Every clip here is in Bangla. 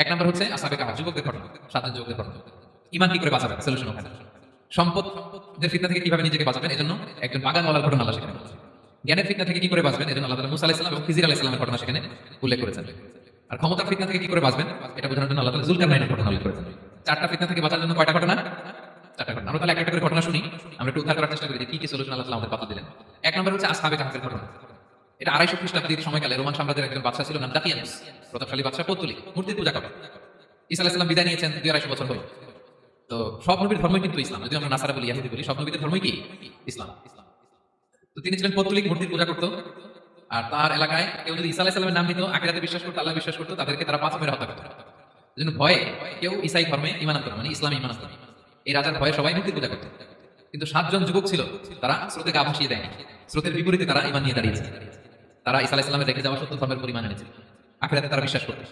এক নম্বর হচ্ছে আসাবে কাহা যুবকদের ঘটনা সাতজন যুবকদের ঘটনা ইমান কি করে বাঁচাবেন? সলিউশন ওখানে সম্পদ সম্পদের ফিতনা থেকে কীভাবে নিজেকে বাঁচাবেন, এজন্য একজন বাগানওয়ালার ঘটনা আল্লাহ সেখানে। জ্ঞানের ফিতনা থেকে কি করে বাঁচবেন, এজন্য আল্লাহ তাআলা মুসা আলাইহিস সালাম এবং খিজির আলাইহিস সালামের ঘটনা সেখানে উল্লেখ করেছেন। আর ক্ষমতার ফিতনা থেকে কি করে বাঁচবেন, এটা বোঝানোর জন্য আল্লাহ তাআলা জুলকারনাইনের ঘটনা উল্লেখ করেছেন। চারটা ফিতনা থেকে বাঁচার জন্য কয়টা ঘটনা? চারটা ঘটনা। আমরা তাহলে একটা করে ঘটনা শুনি, আমরা একটু উদ্ধার করার চেষ্টা করি কি কি সলিউশন আল্লাহ আমাদের পাতা দিলেন। এক নম্বর হচ্ছে আসাবে কাহাফের ঘটনা। এটা আড়াইশো খ্রিস্টাব্দীর সময়কালে রোমান সাম্রাজ্যের একজন বাদশা ছিল, নাম দাকিয়ানুস। প্রতাপশালী বাদশা পত্তলিক মূর্তি পূজা করে ঈসা আলাইহিস বিদায় নিয়েছেন দুই আড়াইশো বছর হলো। তো সব নবীর ধর্মই কিন্তু ইসলাম। যদি আমরা নাসারা বলি, ইয়াহুদি বলি সব নবীদের ধর্মই কি? ইসলাম। তো তিনি ছিলেন পত্তলিক মূর্তির পূজা করতো। আর তার এলাকায় কেউ যদি ঈসা আলাইহিস সালামের নাম নিত, আখিরাতে বিশ্বাস করতো, আল্লাহ বিশ্বাস করতো, তাদেরকে তারা পাঁচ মেরে হত্যা করতো। জন্য ভয়ে কেউ ইসাই ধর্মে ইমান আনতো মানে ইসলামে ইমান আনতো এই রাজার ভয়ে সবাই মূর্তি পূজা করতো। কিন্তু সাতজন যুবক ছিল, তারা স্রোতে গা ভাসিয়ে দেয়নি। স্রোতের বিপরীতে তারা ইমান নিয়ে দাঁড়িয়েছে। তারা ঈসা আলাইহিস সালামের রেখে যাওয়া সত্য ধর্মের পরিমাণ এনেছে। আখিরাতে তারা বিশ্বাস করতো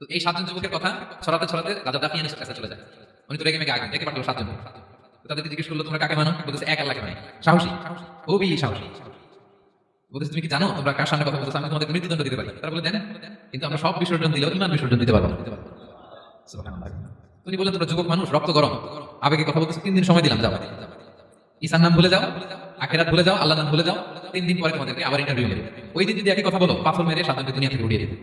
তো এই সাতজন যুবকের কথা ছড়াতে ছড়াতে রাজা দাফিয়ানের কাছে চলে যায়। উনি তো রেগে মেগে আগে ডেকে পাঠালো সাতজন। তাদেরকে জিজ্ঞেস করল, তোমরা কাকে মানো? বলতেছে, এক আল্লাহকে মানি। সাহসী। খুবই সাহসী। বলতেছে, তুমি কি জানো তোমরা কার সামনে কথা বলতেছো? আমি তোমাদের মৃত্যুদণ্ড দিতে পারি। তারা বলে, দেন, কিন্তু আমরা সব বিসর্জন দিলেও ইমান বিসর্জন দিতে পারব। উনি বললেন, তোমরা যুবক মানুষ, রক্ত গরম। আবেগে কথা বলতেছো, তিন দিন সময় দিলাম, যাও। ঈসার নাম ভুলে যাও, আখেরাত ভুলে যাও আল্লাহ নাম ভুলে যাও, তিন দিন পরে তোমাদেরকে আবার ইন্টারভিউ নেবে ওই দিন যদি একই কথা বলো, পাথর মেরে সাতজনকে দুনিয়া থেকে উড়িয়ে দেবে।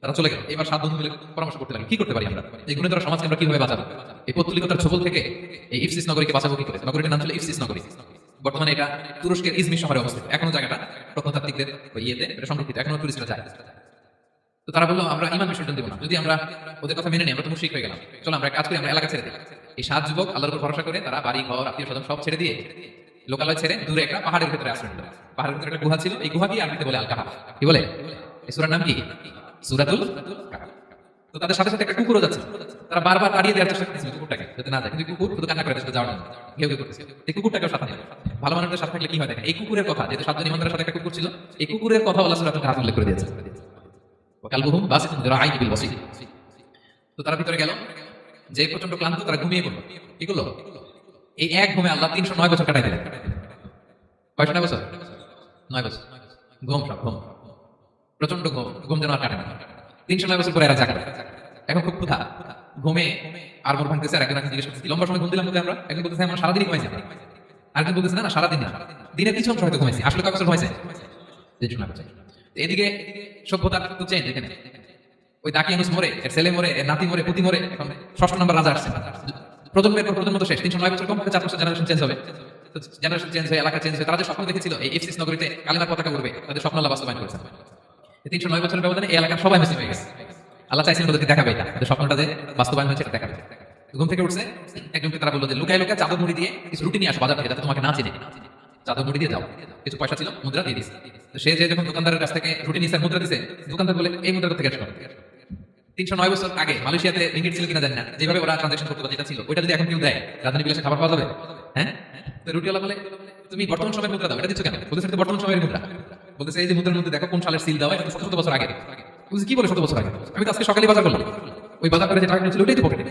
তারা চলে গেল। এবার সাত মিলে পরামর্শ করতে লাগল কি করতে পারি আমরা? এই গুণের সমাজকে আমরা কীভাবে বাঁচাবো? এই পত্তলিকতার ছবল থেকে এই ইফসিস নগরীকে বাঁচাবো কি করে? নগরীটার নাম ছিল ইফসিস নগরী। বর্তমানে এটা তুরস্কের ইজমির শহরে অবস্থিত। এখনও জায়গাটা প্রত্নতাত্ত্বিকদের ইয়েতে এটা সংরক্ষিত এখনও টুরিস্টরা যায়। তো তারা বলল, আমরা ইমান বিসর্জন দেবো না। যদি আমরা ওদের কথা মেনে নিই, আমরা তো মুশরিক হয়ে গেলাম। চলো, আমরা কাজ করি, আমরা এলাকা ছেড়ে দিই। এই সাত যুবক আল্লাহর উপর ভরসা করে তারা বাড়ি, ঘর, আত্মীয় স্বজন সব ছেড়ে দিয়ে লোকালয় ছেড়ে দূরে একটা পাহাড়ের ভিতরে আশ্রয় পাহাড়ের ভিতরে একটা গুহা ছিল, এই গুহা কি আরবিতে বলে আল কাহাফ কি বলে? এই সূরার নাম কি? সূরাতুল তো তাদের সাথে সাথে একটা কুকুরও যাচ্ছে তারা বারবার তাড়িয়ে দেওয়ার চেষ্টা করছিল কুকুরটাকে, যাতে না যায় কিন্তু কুকুর শুধু কান্না করে যাচ্ছে যাওয়ার জন্য। ঘেউ ঘেউ করতেছে এই কুকুরটাকেও সাথে নিল। ভালো মানুষদের সাথে থাকলে কি হয় দেখেন? এই কুকুরের কথা, যেহেতু সাতজন ইমানদারের সাথে একটা কুকুর ছিল, এই কুকুরের কথা আল্লাহ সূরাতুল কাহাফ উল্লেখ করে দিয়েছে। ওয়াকালবুহুম বাসিতুন যরাআইহি বিল ওয়াসিল তো তারা ভিতরে গেল। যে প্রচণ্ড ক্লান্ত, তারা ঘুমিয়ে পড়ল। করল? এই এক ঘুমে আল্লাহ তিনশো নয় বছর কাটাই দিলেন। কয়শো নয় বছর? নয় বছর। ঘুম সব, ঘুম। প্রচণ্ড ঘুম ঘুম যেন আর কাটে না। তিনশো নয় বছর পরে এরা জাগে এখন খুব ক্ষুধা। ঘুমে আর মোর ভাঙতেছে, আর একজন জিজ্ঞেস করতেছি লম্বা সময় ঘুম দিলাম বলতে আমরা? একজন বলতেছে, আমরা সারাদিনই ঘুমাইছি। আমরা আরেকজন বলতেছে, না সারাদিন না। দিনের কিছু অংশ হয়তো ঘুমাইছি। আসলে কয় বছর ঘুমাইছে? এদিকে সভ্যতার তো চেঞ্জ এখানে। ওই দাকিয়ানুস মরে, এর ছেলে মরে, এর নাতি মরে, পুতি মরে, এখন ষষ্ঠ নম্বর রাজা আসছে। প্রজন্মের পর প্রজন্ম তো শেষ, তিনশো নয় বছর কম কমপক্ষে চার বছর জেনারেশন চেঞ্জ হবে। জেনারেশন চেঞ্জ হয়ে, এলাকা চেঞ্জ হয়ে, তারা যে স্বপ্ন দেখেছিল এই এফসিস নগরীতে কালিমার পতাকা উঠবে তাদের স্বপ্ন আল্লাহ বাস্তবায়ন করেছে। তিনশো নয় বছরের ব্যবধানে এই এলাকার সবাই মুসলিম হয়ে গেছে। আল্লাহ চাইছেন ওদেরকে দেখাবে এটা তাদের স্বপ্নটা যে বাস্তবায়ন হয়েছে, এটা দেখাবে। ঘুম থেকে উঠছে, একজনকে তারা বলল যে, লুকায় লুকায় চাদর মুড়ি দিয়ে কিছু রুটি নিয়ে আসো বাজার থেকে, যাতে তোমাকে না চিনে। চাদর মুড়ি দিয়ে যাও, কিছু পয়সা ছিল, মুদ্রা দিয়ে দিচ্ছে সে যে যখন দোকানদারের কাছ থেকে রুটি আর মুদ্রা দিছে, দোকানদার বলে, এই মুদ্রা থেকে আসবে তিনশো নয় বছর আগে মালয়েশিয়াতে রিঙ্গিট ছিল কিনা জানি না। যেভাবে ওরা ট্রানজাকশন করতে যেটা ছিল, ওইটা যদি এখন কেউ দেয়, রাজধানী বিলাসে খাবার পাওয়া যাবে? হ্যাঁ? রুটিওয়ালা বলে, তুমি বর্তমান সময়ের মুদ্রা দাও, এটা দিচ্ছ কেন? বর্তমান সময়ের মুদ্রা। এই যে মুদ্রার মধ্যে দেখো কোন সালের সিল এটা বছর আগে। কি বলে বছর আগে? আমি তো আজকে সকালে বাজার করলাম। ওই বাজার করে যে টাকা ছিল ওইটাই তো পকেটে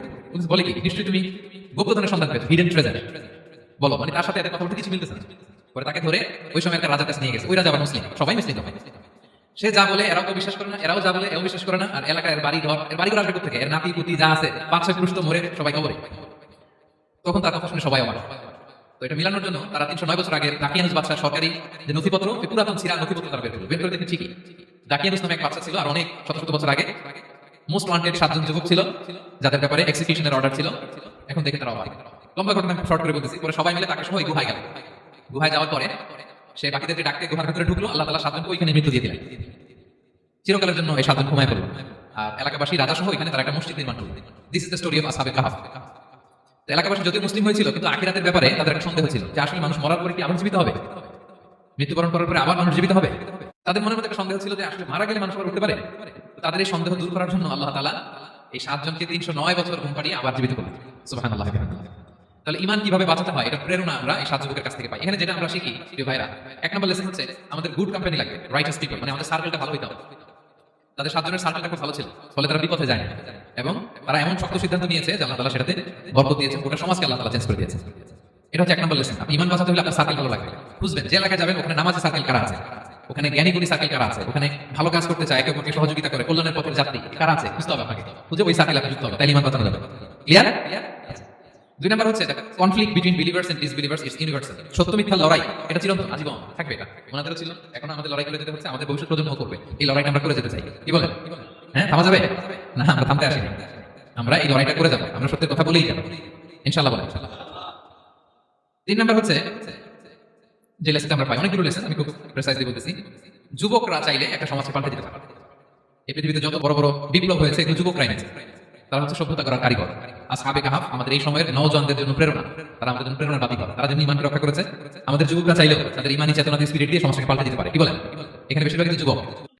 বলে কি, নিশ্চয়ই তুমি গোপ্রধনের সন্ধান পেয়েছ হিডেন ট্রেজার বলো মানে তার সাথে এত কথা কিছু মিলতেছে পরে তাকে ধরে ওই সময় একটা রাজার কাছে নিয়ে গেছে। ওই রাজা আবার মুসলিম, সবাই মুসলিম। সে যা বলে, এরাও তো বিশ্বাস করে না, এরাও যা বলে, এও বিশ্বাস করে না। আর এলাকার এর বাড়ি ঘর এর বাড়ি ঘর আসবে থেকে এর নাতি, পুতি যা আছে পাঁচ ছয় পুরুষ তো মরে, সবাই কবরে। তখন তার কথা শুনে সবাই অবাক। তো এটা মিলানোর জন্য তারা তিনশো নয় বছর আগে দাকিয়ানুস বাদশাহ সরকারি যে নথিপত্র পুরাতন সিরা নথিপত্র তারা বের করল। বের করে দেখে ঠিকই। দাকিয়ানুস নামে এক বাচ্চা ছিল, আর অনেক শত শত বছর আগে মোস্ট ওয়ান্টেড সাতজন যুবক ছিল, যাদের ব্যাপারে এক্সিকিউশনের অর্ডার ছিল। এখন দেখে তারা অবাক। লম্বা ঘটনা শর্ট করে বলতেছি, পরে সবাই মিলে তাকে সহ গুহায় গেল। গুহায় যাওয়ার পরে সে বাকিদেরকে ডাকতে গুহার ভিতরে ঢুকলো, আল্লাহ তালা সাতজনকে ওইখানে মৃত্যু দিয়ে দিলেন। চিরকালের জন্য এই সাতজন ঘুমায় পড়ল আর এলাকাবাসী রাজা সহ এখানে তারা একটা মসজিদ নির্মাণ করল this is the story of আসাবে কাহাফ এলাকাবাসী যদি মুসলিম হয়েছিল, কিন্তু আখিরাতের ব্যাপারে তাদের একটা সন্দেহ ছিল যে আসলে মানুষ মরার পরে কি আবার জীবিত হবে? মৃত্যুবরণ করার পরে আবার মানুষ জীবিত হবে? তাদের মনে মধ্যে একটা সন্দেহ ছিল যে আসলে মারা গেলে মানুষ আবার উঠতে পারে। তাদের এই সন্দেহ দূর করার জন্য আল্লাহ তালা এই সাতজনকে তিনশো নয় বছর ঘুম পাড়িয়ে আবার জীবিত করলেন। সুবাহান আল্লাহ তাহলে ইমান কীভাবে বাঁচাতে হয়? এটা প্রেরণা আমরা এই সাত যুবকের কাছ থেকে পাই। এখানে যেটা আমরা শিখি, প্রিয় ভাইরা, এক নম্বর লেসন হচ্ছে আমাদের গুড কোম্পানি লাগবে রাইটার্স পিপল মানে আমাদের সার্কেলটা ভালো হইতে হবে। তাদের সাতজনের সার্কেলটা খুব ভালো ছিল, ফলে তারা বিপথে যায় না এবং তারা এমন শক্ত সিদ্ধান্ত নিয়েছে যে আল্লাহ তালা সেটাতে বরকত দিয়েছেন, গোটা সমাজকে আল্লাহ তালা চেঞ্জ করে দিয়েছে এটা হচ্ছে এক নম্বর লেসন আপনি ইমান বাঁচাতে হলে আপনার সার্কেল ভালো লাগবে। বুঝবেন, যে এলাকায় যাবেন, ওখানে নামাজের সার্কেল কারা আছে? ওখানে জ্ঞানীগুলি সার্কেল কারা আছে? ওখানে ভালো কাজ করতে চায়, একে অপরকে সহযোগিতা করে, কল্যাণের পথের যাত্রী, কারা আছে? খুঁজতে হবে আপনাকে। খুঁজে ওই সার্কেল আপনি যুক্ত হবে তাইলে ইমান বাঁচানো যাবে। ক্লিয়ার দুই নাম্বার হচ্ছে conflict between believers and disbelievers is universal সত্য মিথ্যা লড়াই, এটা চিরন্তন, আজীবন থাকবে এটা। ওনাদেরও ছিল, এখন আমাদের লড়াই করে যেতে হচ্ছে আমাদের ভবিষ্যৎ প্রজন্ম করবে। এই লড়াইটা আমরা করে যেতে চাই। কি বলেন? হ্যাঁ থামা যাবে? না, আমরা থামতে আসিনি। আমরা এই লড়াইটা করে যাব, আমরা সত্যের কথা বলেই যাব। ইনশাল্লাহ বলেন। তিন নাম্বার হচ্ছে, যে লেসনটা আমরা পাই, অনেকগুলো লেসন আমি খুব প্রেসাইজলি বলতেছি। যুবকরা চাইলে একটা সমাজকে পাল্টে দিতে পারে। এই পৃথিবীতে যত বড় বড় বিপ্লব হয়েছে, এগুলো যুবকরাই নেছে তারা হচ্ছে সভ্যতা করার কারিগর। আসহাবে কাহাফ আমাদের এই সময়ের নওজনদের জন্য প্রেরণা। তারা আমাদের জন্য প্রেরণার করে তারা যেমন ইমানকে রক্ষা করেছে। আমাদের যুবকরা চাইলেও তাদের ইমানি চেতনা স্পিরিট দিয়ে সমাজকে পাল্টে দিতে পারে। কি বলেন? এখানে বেশিরভাগ যুবক।